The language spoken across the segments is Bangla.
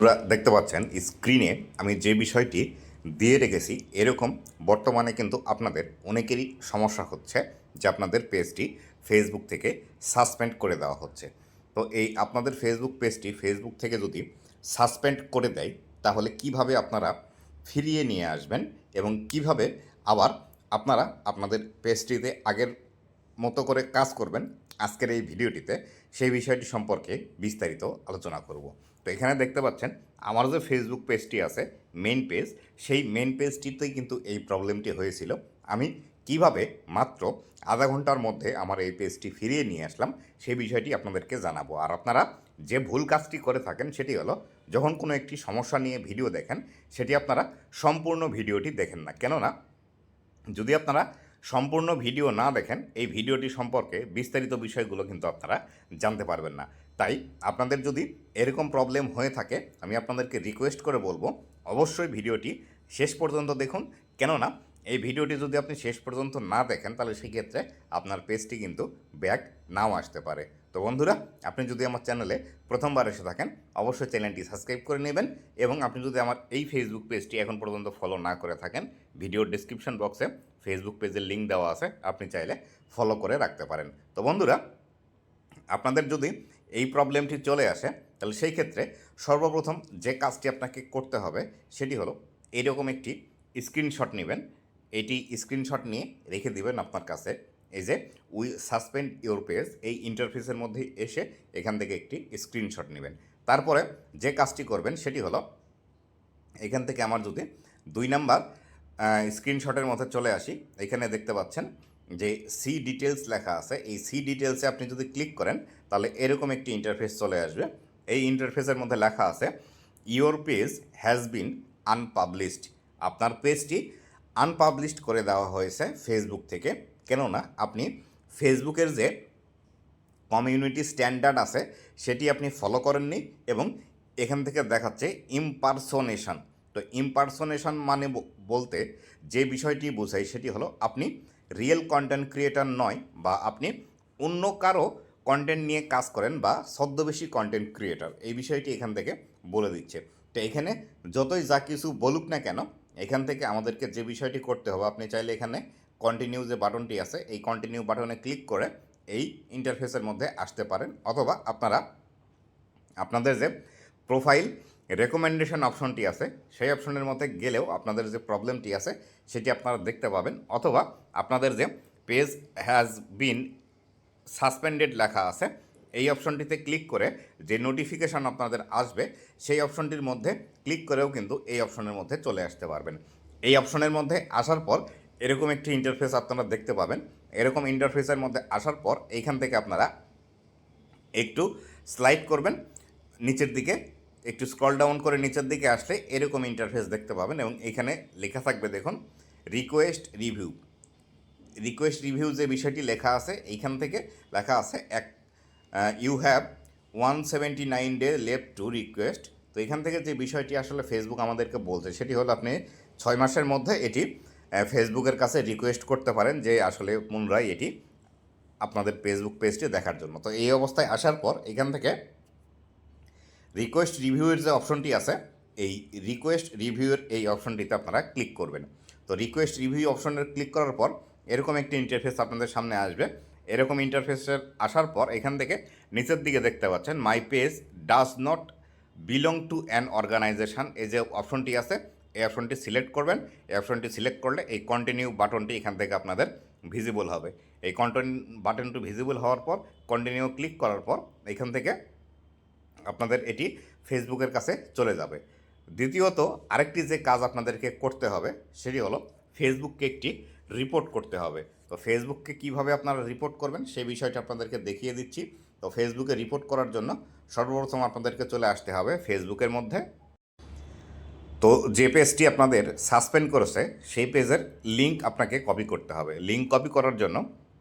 আপনারা দেখতে পাচ্ছেন স্ক্রিনে আমি যে বিষয়টি দিয়ে রেখেছি, এরকম বর্তমানে কিন্তু আপনাদের অনেকেরই সমস্যা হচ্ছে যে আপনাদের পেজটি ফেসবুক থেকে সাসপেন্ড করে দেওয়া হচ্ছে। তো এই আপনাদের ফেসবুক পেজটি ফেসবুক থেকে যদি সাসপেন্ড করে দেয়, তাহলে কীভাবে আপনারা ফিরিয়ে নিয়ে আসবেন এবং কীভাবে আবার আপনারা আপনাদের পেজটিতে আগের মতো করে কাজ করবেন, আজকের এই ভিডিওটিতে সেই বিষয়টি সম্পর্কে বিস্তারিত আলোচনা করব। তো এখানে দেখতে পাচ্ছেন, আমার যে ফেসবুক পেজটি আছে মেন পেজ সেই মেন পেজটিতেই কিন্তু এই প্রবলেমটি হয়েছিল। আমি কীভাবে মাত্র আধা ঘণ্টার মধ্যে আমার এই পেজটি ফিরিয়ে নিয়ে আসলাম সেই বিষয়টি আপনাদেরকে জানাব। আর আপনারা যে ভুল কাজটি করে থাকেন, সেটি হলো যখন কোনো একটি সমস্যা নিয়ে ভিডিও দেখেন, সেটি আপনারা সম্পূর্ণ ভিডিওটি দেখেন না। কেননা, যদি আপনারা সম্পূর্ণ ভিডিও না দেখেন, এই ভিডিওটি সম্পর্কে বিস্তারিত বিষয়গুলো কিন্তু আপনারা জানতে পারবেন না। তাই আপনাদের যদি এরকম প্রবলেম হয়ে থাকে, আমি আপনাদেরকে রিকোয়েস্ট করে বলব, অবশ্যই ভিডিওটি শেষ পর্যন্ত দেখুন। কেননা, এই ভিডিওটি যদি আপনি শেষ পর্যন্ত না দেখেন, তাহলে সেক্ষেত্রে আপনার পেজটি কিন্তু ব্যাক নাও আসতে পারে। তো বন্ধুরা, আপনি যদি আমার চ্যানেলে প্রথমবার এসে থাকেন, অবশ্যই চ্যানেলটি সাবস্ক্রাইব করে নেবেন এবং আপনি যদি আমার এই ফেসবুক পেজটি এখন পর্যন্ত ফলো না করে থাকেন ভিডিওর ডিসক্রিপশন বক্সে ফেসবুক পেজের লিঙ্ক দেওয়া আছে, আপনি চাইলে ফলো করে রাখতে পারেন। তো বন্ধুরা, আপনাদের যদি এই প্রবলেমটি চলে আসে, তাহলে সেই ক্ষেত্রে সর্বপ্রথম যে কাজটি আপনাকে করতে হবে সেটি হলো এরকম একটি স্ক্রিনশট নেবেন। এটি স্ক্রিনশট নিয়ে রেখে দিবেন আপনার কাছে। এই যে উই সাসপেন্ড ইউর পেজ এই ইন্টারফেসের মধ্যে এসে এখান থেকে একটি স্ক্রিনশট নেবেন। তারপরে যে কাজটি করবেন সেটি হলো, এখান থেকে আমার যদি দুই নাম্বার স্ক্রিনশটের মধ্যে চলে আসি, এখানে দেখতে পাচ্ছেন যে সি ডিটেলস লেখা আছে, এই সি ডিটেলসে আপনি যদি ক্লিক করেন, তাহলে এরকম একটি ইন্টারফেস চলে আসবে। এই ইন্টারফেসের মধ্যে লেখা আছে your page has been unpublished আপনার পেজটি আনপাবলিশড করে দেওয়া হয়েছে ফেসবুক থেকে। কেননা, আপনি ফেসবুকের যে কমিউনিটি স্ট্যান্ডার্ড আছে, সেটি আপনি ফলো করেননি এবং এখান থেকে দেখাচ্ছে ইমপারসোনেশন তো ইমপারসোনেশন মানে বলতে যে বিষয়টি বোঝায়, সেটি হলো আপনি রিয়েল কন্টেন্ট ক্রিয়েটার নয় বা আপনি অন্য কারও কন্টেন্ট নিয়ে কাজ করেন বা ছদ্মবেশী কন্টেন্ট ক্রিয়েটার এই বিষয়টি এখান থেকে বলে দিচ্ছে। তো এখানে যতই যা কিছু বলুক না কেন, এখান থেকে আমাদেরকে যে বিষয়টি করতে হবে, আপনি চাইলে এখানে কন্টিনিউ যে বাটনটি আছে, এই কন্টিনিউ বাটনে ক্লিক করে এই ইন্টারফেসের মধ্যে আসতে পারেন। অথবা আপনারা, আপনাদের যে প্রোফাইল রেকমেন্ডেশন অপশনটি আছে। সেই অপশনের মধ্যে গেলেও আপনাদের যে প্রবলেমটি আছে, সেটি আপনারা দেখতে পাবেন। অথবা আপনাদের যে পেজ হ্যাজ বিন সাসপেন্ডেড লেখা আছে, এই অপশনটিতে ক্লিক করে যে নোটিফিকেশান আপনাদের আসবে, সেই অপশনটির মধ্যে ক্লিক করেও কিন্তু এই অপশনের মধ্যে চলে আসতে পারবেন। এই অপশনের মধ্যে আসার পর এরকম একটি ইন্টারফেস আপনারা দেখতে পাবেন। এরকম ইন্টারফেসের মধ্যে আসার পর এইখান থেকে আপনারা একটু স্লাইড করবেন। নিচের দিকে একটু স্ক্রল ডাউন করে নিচের দিকে আসলে এরকম ইন্টারফেস দেখতে পাবেন এবং এখানে লেখা থাকবে দেখুন রিকোয়েস্ট রিভিউ রিকোয়েস্ট রিভিউ যে বিষয়টি লেখা আছে, এইখান থেকে লেখা আছে এক you have one seventy nine day left to request তো এখান থেকে যে বিষয়টি আসলে ফেসবুক আমাদেরকে বলছে, সেটি হলো আপনি ছয় মাসের মধ্যে এটি ফেসবুকের কাছে রিকোয়েস্ট করতে পারেন যে আসলে পুনরায় এটি আপনাদের ফেসবুক পেজটি দেখার জন্য। তো এই অবস্থায় আসার পর এখান থেকে রিকোয়েস্ট রিভিউয়ের যে অপশনটি আছে, এই রিকোয়েস্ট রিভিউয়ের এই অপশনটিতে আপনারা ক্লিক করবেন। তো রিকোয়েস্ট রিভিউ অপশনের ক্লিক করার পর এরকম একটি ইন্টারফেস আপনাদের সামনে আসবে। এরকম ইন্টারফেসের আসার পর এখান থেকে নিচের দিকে দেখতে পাচ্ছেন my page does not belong to an organization এই যে অপশনটি আছে, এই অপশনটি সিলেক্ট করবেন। এই অপশনটি সিলেক্ট করলে এই কন্টিনিউ বাটনটি এখান থেকে আপনাদের ভিজিবল হবে। এই কন্টিনিউ বাটনটি ভিজিবল হওয়ার পর কন্টিনিউ ক্লিক করার পর এখান থেকে আপনাদের এটি ফেসবুকের কাছে চলে যাবে। দ্বিতীয়ত, আরেকটি যে কাজ আপনাদেরকে করতে হবে, সেটি হলো ফেসবুককে একটি রিপোর্ট করতে হবে। তো ফেসবুককে কীভাবে আপনারা রিপোর্ট করবেন, সেই বিষয়টা আপনাদেরকে দেখিয়ে দিচ্ছি। তো ফেসবুকে রিপোর্ট করার জন্য সর্বপ্রথম আপনাদেরকে চলে আসতে হবে ফেসবুকের মধ্যে। তো যে পেজটি আপনাদের সাসপেন্ড করেছে, সেই পেজের লিঙ্ক আপনাকে কপি করতে হবে। লিঙ্ক কপি করার জন্য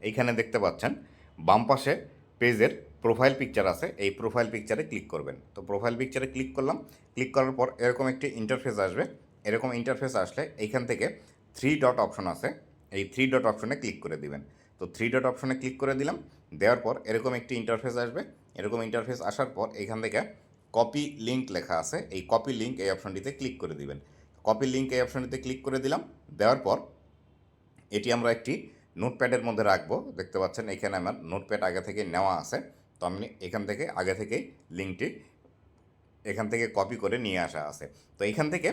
এইখানে দেখতে পাচ্ছেন, বাম পাশে পেজের প্রোফাইল পিকচার আছে, এই প্রোফাইল পিকচারে ক্লিক করবেন। তো প্রোফাইল পিকচারে ক্লিক করলাম ক্লিক করার পর এরকম একটি ইন্টারফেস আসবে। এরকম ইন্টারফেস আসলে এইখান থেকে থ্রি ডট অপশন আছে, এই থ্রি ডট অপশনে ক্লিক করে দিবেন। তো থ্রি ডট অপশনে ক্লিক করে দিলাম, দেওয়ার পর এরকম একটি ইন্টারফেস আসবে। এরকম ইন্টারফেস আসার পর এখান থেকে কপি লিঙ্ক লেখা আছে, এই কপি লিঙ্ক এই অপশনটিতে ক্লিক করে দিবেন। কপি লিঙ্ক এই অপশনটিতে ক্লিক করে দিলাম, দেওয়ার পর এটি আমরা একটি নোটপ্যাডের মধ্যে রাখব। দেখতে পাচ্ছেন, এখানে আমার নোটপ্যাড আগে থেকে নেওয়া আছে। তো আমি এখান থেকে আগে থেকেই লিঙ্কটি এখান থেকে কপি করে নিয়ে আসা আছে। তো এখান থেকে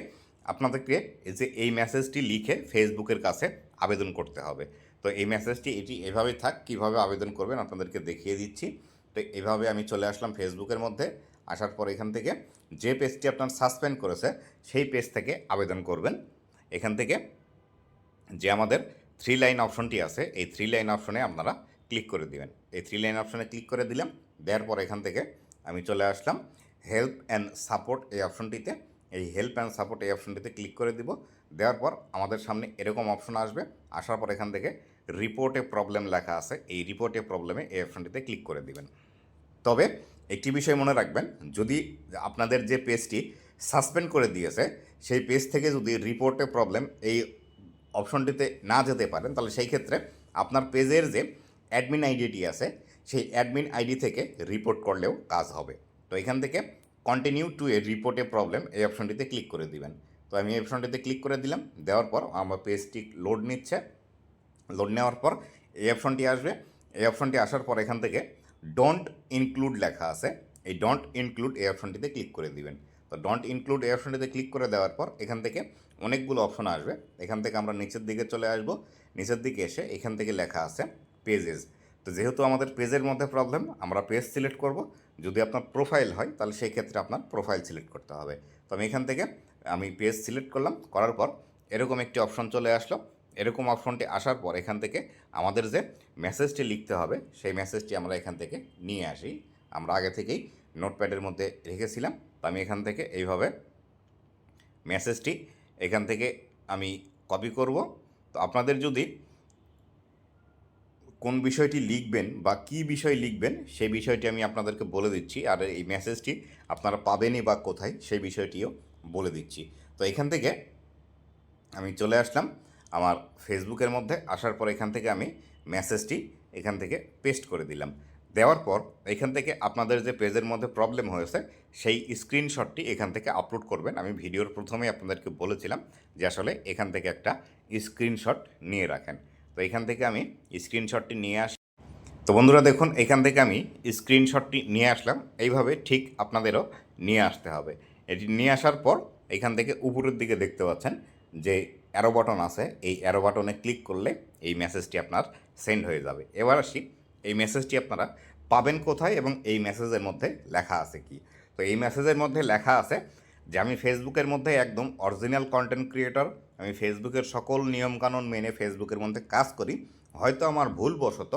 আপনাদেরকে যে এই মেসেজটি লিখে ফেসবুকের কাছে আবেদন করতে হবে। তো এই মেসেজটি এটি এভাবে থাক, কীভাবে আবেদন করবেন আপনাদেরকে দেখিয়ে দিচ্ছি। তো এভাবে আমি চলে আসলাম ফেসবুকের মধ্যে। আসার পর এখান থেকে যে পেজটি আপনার সাসপেন্ড করেছে, সেই পেজ থেকে আবেদন করবেন। এখান থেকে যে আমাদের থ্রি লাইন অপশনটি আছে, এই থ্রি লাইন অপশনে আপনারা ক্লিক করে দিবেন। এই থ্রি লাইন অপশানে ক্লিক করে দিলাম, দেওয়ার পর এখান থেকে আমি চলে আসলাম হেল্প অ্যান্ড সাপোর্ট এই অপশনটিতে এই হেল্প অ্যান্ড সাপোর্ট এই অপশনটিতে ক্লিক করে দিব, দেওয়ার পর আমাদের সামনে এরকম অপশন আসবে। আসার পর এখান থেকে রিপোর্টে প্রবলেম লেখা আছে, এই রিপোর্টে প্রবলেমে এই অপশনটিতে ক্লিক করে দিবেন। তবে একটি বিষয় মনে রাখবেন, যদি আপনাদের যে পেজটি সাসপেন্ড করে দিয়েছে, সেই পেজ থেকে যদি রিপোর্টে প্রবলেম এই অপশনটিতে না যেতে পারেন, তাহলে সেই ক্ষেত্রে আপনার পেজের যে অ্যাডমিন আইডিটি আছে, সেই অ্যাডমিন আইডি থেকে রিপোর্ট করলেও কাজ হবে। তো এখান থেকে কন্টিনিউ টু এ রিপোর্টে প্রবলেম এই অপশনটিতে ক্লিক করে দিবেন। তো আমি এই অপশনটিতে ক্লিক করে দিলাম, দেওয়ার পর আমার পেজটি লোড নিচ্ছে। লোড নেওয়ার পর এই অপশনটি আসবে। এই অপশনটি আসার পর এখান থেকে ডোন্ট ইনক্লুড লেখা আছে। এই ডোন্ট ইনক্লুড এই অপশনটিতে ক্লিক করে দিবেন। তো ডোন্ট ইনক্লুড এই অপশনটিতে ক্লিক করে দেওয়ার পর এখান থেকে অনেকগুলো অপশন আসবে। এখান থেকে আমরা নিচের দিকে চলে আসব। নিচের দিকে এসে এখান থেকে লেখা আছে পেজেস তো যেহেতু আমাদের পেজের মধ্যে প্রবলেম আমরা পেজ সিলেক্ট করব। যদি আপনার প্রোফাইল হয়, তাহলে সেই ক্ষেত্রে আপনার প্রোফাইল সিলেক্ট করতে হবে। তো আমি এখান থেকে, আমি পেজ সিলেক্ট করলাম, করার পর এরকম একটি অপশন চলে আসলো। এরকম অপশনটি আসার পর এখান থেকে আমাদের যে মেসেজটি লিখতে হবে, সেই মেসেজটি আমরা এখান থেকে নিয়ে আসি। আমরা আগে থেকেই নোটপ্যাডের মধ্যে রেখেছিলাম। তো আমি এখান থেকে এইভাবে মেসেজটি এখান থেকে আমি কপি করব। তো আপনাদের যদি কোন বিষয়টি লিখবেন বা কি বিষয় লিখবেন, সেই বিষয়টি আমি আপনাদেরকে বলে দিচ্ছি। আর এই মেসেজটি আপনারা পাবেনই বা কোথায়, সেই বিষয়টিও বলে দিচ্ছি। তো এখান থেকে আমি চলে আসলাম আমার ফেসবুকের মধ্যে। আসার পর এখান থেকে আমি মেসেজটি এখান থেকে পেস্ট করে দিলাম। দেওয়ার পর এখান থেকে আপনাদের যে পেজের মধ্যে প্রবলেম হয়েছে, সেই স্ক্রিনশটটি এখান থেকে আপলোড করবেন। আমি ভিডিওর প্রথমেই আপনাদেরকে বলেছিলাম যে আসলে এখান থেকে একটা স্ক্রিনশট নিয়ে রাখেন। তো এখান থেকে আমি স্ক্রিনশটটি নিয়ে আসি তো বন্ধুরা দেখুন, এখান থেকে আমি স্ক্রিনশটটি নিয়ে আসলাম। এইভাবে ঠিক আপনাদেরও নিয়ে আসতে হবে। এটি নিয়ে আসার পর এখান থেকে উপরের দিকে দেখতে পাচ্ছেন যে অ্যারো বাটন আছে। এই অ্যারো বাটনে ক্লিক করলে এই মেসেজটি আপনার সেন্ড হয়ে যাবে। এবার আসি, এই মেসেজটি আপনারা পাবেন কোথায় এবং এই মেসেজের মধ্যে লেখা আছে কি? তো এই মেসেজের মধ্যে লেখা আছে যে আমি ফেসবুকের মধ্যে একদম অরিজিনাল কন্টেন্ট ক্রিয়েটর আমি ফেসবুকের সকল নিয়মকানুন মেনে ফেসবুকের মধ্যে কাজ করি। হয়তো আমার ভুলবশত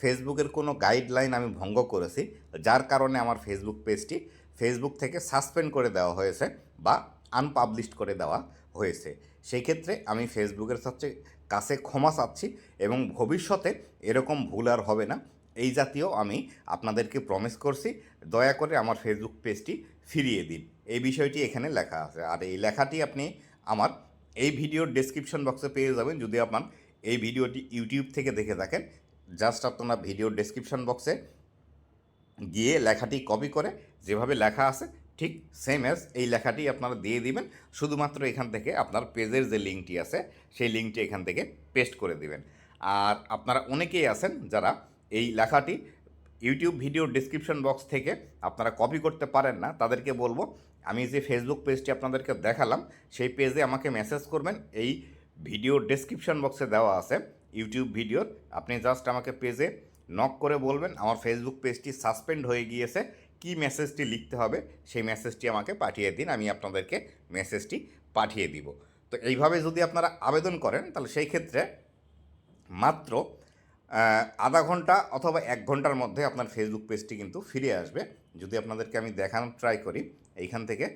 ফেসবুকের কোনো গাইডলাইন আমি ভঙ্গ করেছি, যার কারণে আমার ফেসবুক পেজটি ফেসবুক থেকে সাসপেন্ড করে দেওয়া হয়েছে বা আনপাবলিশড করে দেওয়া হয়েছে। সেই ক্ষেত্রে আমি ফেসবুকের সবচেয়ে কাছে ক্ষমা চাচ্ছি এবং ভবিষ্যতে এরকম ভুল আর হবে না। এই জাতীয় আমি আপনাদেরকে প্রমিস করছি, দয়া করে আমার ফেসবুক পেজটি ফিরিয়ে দিন। এই বিষয়টি এখানে লেখা আছে। আর এই লেখাটি আপনি আমার এই ভিডিওর ডেসক্রিপশন বক্সে পেয়ে যাবেন যদি আপনার এই ভিডিওটি ইউটিউব থেকে দেখে থাকেন। জাস্ট আপনারা ভিডিওর ডেসক্রিপশন বক্সে গিয়ে লেখাটি কপি করে যেভাবে লেখা আছে, ঠিক সেম অ্যাজ এই লেখাটি আপনারা দিয়ে দিবেন। শুধুমাত্র এখান থেকে আপনার পেজের যে লিঙ্কটি আছে, সেই লিঙ্কটি এখান থেকে পেস্ট করে দিবেন। আর আপনারা অনেকেই আছেন যারা এই লেখাটি ইউটিউব ভিডিও ডিসক্রিপশন বক্স থেকে আপনারা কপি করতে পারেন না। তাদেরকে বলব, আমি যে ফেসবুক পেজটি আপনাদেরকে দেখালাম, সেই পেজে আমাকে মেসেজ করবেন। এই ভিডিও ডেসক্রিপশন বক্সে দেওয়া আছে ইউটিউব ভিডিওর আপনি জাস্ট আমাকে পেজে নক করে বলবেন, আমার ফেসবুক পেজটি সাসপেন্ড হয়ে গিয়েছে, কি মেসেজটি লিখতে হবে, সেই মেসেজটি আমাকে পাঠিয়ে দিন, আমি আপনাদেরকে মেসেজটি পাঠিয়ে দিব। তো এইভাবে যদি আপনারা আবেদন করেন, তাহলে সেই ক্ষেত্রে মাত্র আধা ঘণ্টা অথবা এক ঘণ্টার মধ্যে আপনার ফেসবুক পেজটি কিন্তু ফিরে আসবে। যদি আপনাদেরকে আমি দেখানোর ট্রাই করি, এইখান থেকে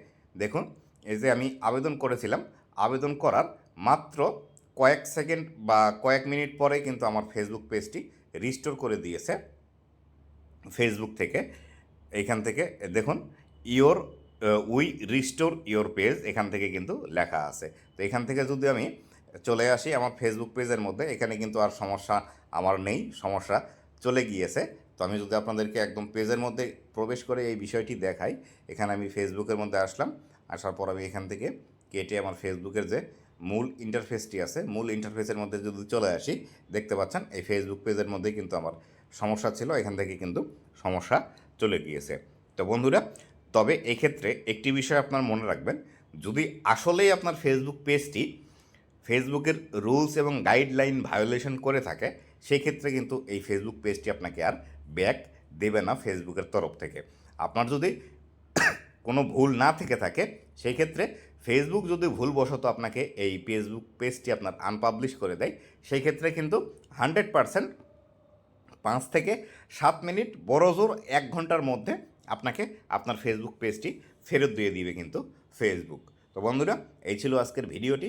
দেখুন, এই যে আমি আবেদন করেছিলাম। আবেদন করার মাত্র কয়েক সেকেন্ড বা কয়েক মিনিট পরে কিন্তু আমার ফেসবুক পেজটি রিস্টোর করে দিয়েছে। ফেসবুক থেকে, এইখান থেকে দেখুন your we restore your page এখান থেকে কিন্তু লেখা আছে। তো এখান থেকে যদি আমি চলে আসি আমার ফেসবুক পেজের মধ্যে। এখানে কিন্তু আর সমস্যা আমার নেই, সমস্যা চলে গিয়েছে। তো আমি যদি আপনাদেরকে একদম পেজের মধ্যে প্রবেশ করে এই বিষয়টি দেখাই, এখানে আমি ফেসবুকের মধ্যে আসলাম। আসার পর আমি এখান থেকে কেটে আমার ফেসবুকের যে মূল ইন্টারফেসটি আছে, মূল ইন্টারফেসের মধ্যে যদি চলে আসি, দেখতে পাচ্ছেন এই ফেসবুক পেজের মধ্যেই কিন্তু আমার সমস্যা ছিল, এখান থেকে কিন্তু সমস্যা চলে গিয়েছে। তো বন্ধুরা, তবে এক্ষেত্রে একটি বিষয় আপনার মনে রাখবেন, যদি আসলেই আপনার ফেসবুক পেজটি ফেসবুকের রুলস এবং গাইডলাইন ভায়োলেশন করে থাকে, সেই ক্ষেত্রে কিন্তু এই ফেসবুক পেজটি আপনাকে আর ব্যাক দেবে না ফেসবুকের তরফ থেকে। আপনার যদি কোনো ভুল না থেকে থাকে, সেই ক্ষেত্রে ফেসবুক যদি ভুলবশত আপনাকে এই ফেসবুক পেজটি আপনার আনপাবলিশ করে দেয়, সেই ক্ষেত্রে কিন্তু হান্ড্রেড পারসেন্ট পাঁচ থেকে সাত মিনিট বড় জোর এক ঘণ্টার মধ্যে আপনাকে আপনার ফেসবুক পেজটি ফেরত দিয়ে দিবে কিন্তু ফেসবুক। তো বন্ধুরা, এই ছিল আজকের ভিডিওটি।